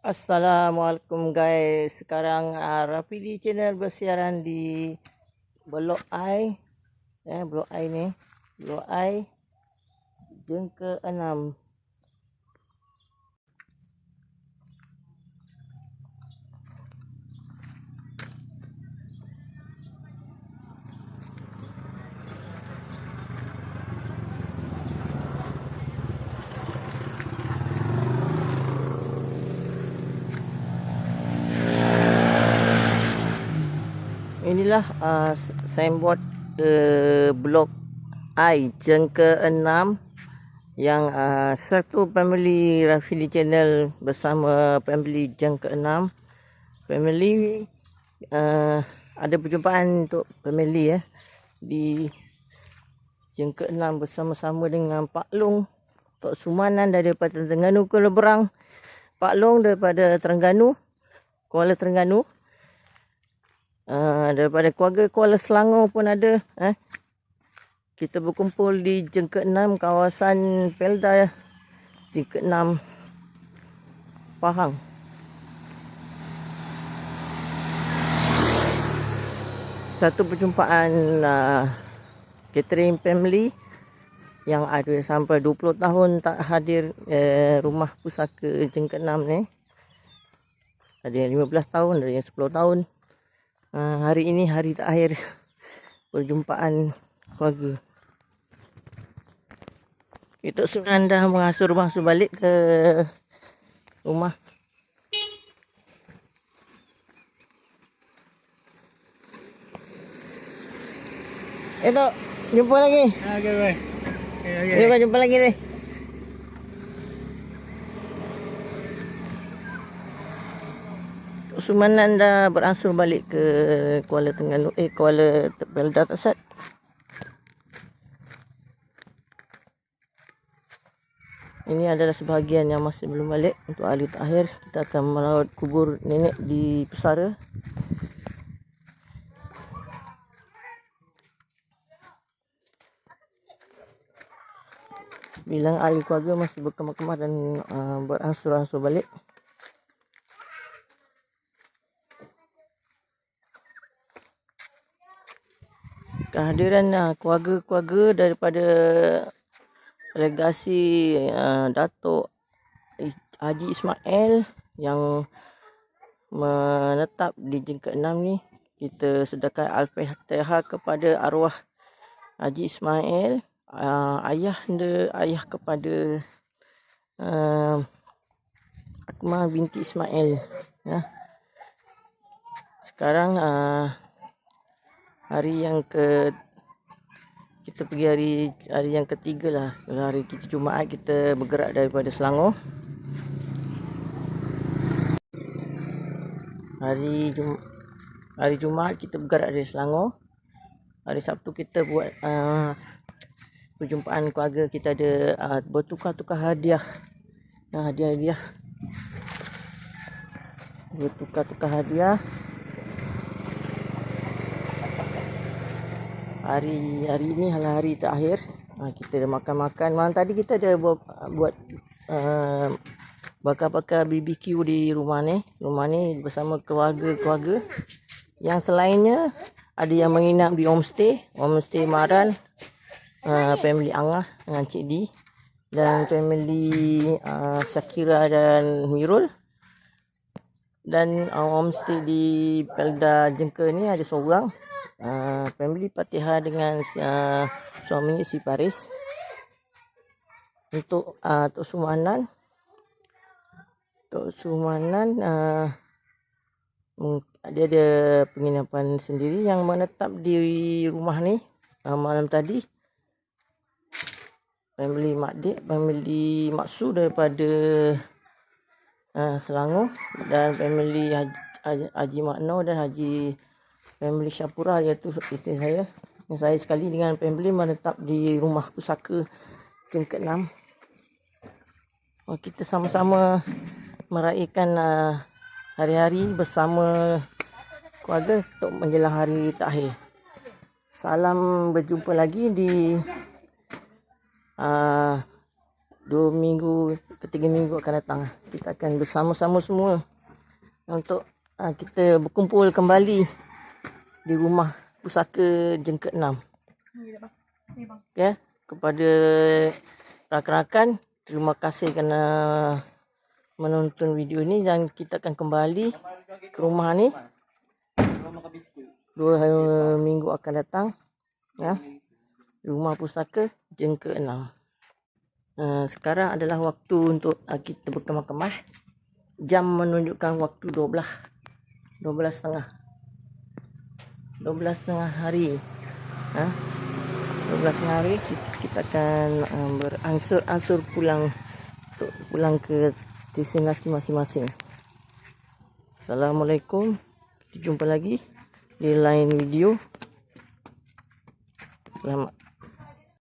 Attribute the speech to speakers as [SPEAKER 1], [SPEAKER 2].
[SPEAKER 1] Assalamualaikum guys. Sekarang uh, Rafidi channel bersiaran di Blok I. Eh, Blok I ni. Blok I. Jengka 6. Inilah uh, signboard uh, Blok I Jengka 6 yang uh, satu family Rafili channel bersama family Jengka 6 family uh, ada perjumpaan untuk family ya di Jengka 6 bersama-sama dengan Pak Long Tok Sumanan daripada Terengganu Kuala Berang. Pak Long daripada Terengganu Kuala Terengganu Uh, daripada keluarga Kuala Selangor pun ada. Eh. Kita berkumpul di Jengke 6 kawasan Pelda Jengke 6 Pahang. Satu perjumpaan uh, catering family yang ada sampai 20 tahun tak hadir uh, rumah pusaka Jengke 6 ni. Ada yang 15 tahun, ada yang 10 tahun. Uh, hari ini hari terakhir perjumpaan keluarga. Kita sudah dah mengasuh bangsa balik ke rumah. Tok, jumpa lagi.
[SPEAKER 2] Okay, bye. Okay, okay.
[SPEAKER 1] Okay. jumpa lagi ni. Sumanan dah beransur balik ke Kuala Terengganu eh Kuala Belda Tasat. Ini adalah sebahagian yang masih belum balik untuk ahli terakhir. Kita akan melawat kubur nenek di Pusara. Bilang ahli keluarga masih berkemah-kemah dan uh, beransur-ansur balik. Kehadiran uh, keluarga-keluarga daripada legasi uh, Datuk Haji Ismail yang menetap di jengkat 6 ni kita sedekah al-fatihah kepada arwah Haji Ismail uh, ayah anda ayah kepada uh, Akmal binti Ismail ya. Sekarang uh, hari yang ke kita pergi hari hari yang ketiga lah. Hari kita Jumaat kita bergerak daripada Selangor. Hari Jum hari Jumaat kita bergerak dari Selangor. Hari Sabtu kita buat uh, perjumpaan keluarga kita ada uh, bertukar-tukar hadiah. Uh, hadiah-hadiah. Bertukar-tukar hadiah hari hari ini adalah hari terakhir. Ha, kita dah makan-makan. Malam tadi kita ada buat, buat uh, bakar-bakar BBQ di rumah ni. Rumah ni bersama keluarga-keluarga. Yang selainnya ada yang menginap di homestay. Homestay Maran uh, family Angah dengan Cik Di dan family uh, Shakira dan Mirul dan uh, homestay di Pelda Jengka ni ada seorang uh, family Fatihah dengan uh, suaminya si Paris untuk uh, Tok Sumanan. Tok Sumanan uh, dia ada penginapan sendiri yang menetap di rumah ni uh, malam tadi. Family Mak Dik family Mak Su daripada uh, Selangor dan family Haji, Haji Makno dan Haji family Syapura iaitu isteri saya. Yang saya sekali dengan family menetap di rumah pusaka Jengket 6 oh, kita sama-sama meraihkan uh, hari-hari bersama keluarga untuk menjelang hari terakhir. Salam berjumpa lagi di uh, dua minggu ketiga minggu akan datang. Kita akan bersama-sama semua untuk uh, kita berkumpul kembali di rumah pusaka Jengket 6. Ya, kepada rakan-rakan, terima kasih kerana menonton video ni dan kita akan kembali ke rumah ni. Dua uh, minggu akan datang ya. Rumah pusaka Jengket 6 uh, sekarang adalah waktu untuk uh, kita berkemah-kemah. Jam menunjukkan waktu 12 12 setengah 12 setengah hari. Ha? 12 setengah hari kita, kita akan uh, berangsur-angsur pulang untuk pulang ke destinasi masing-masing. Assalamualaikum. Kita jumpa lagi di lain video. Selamat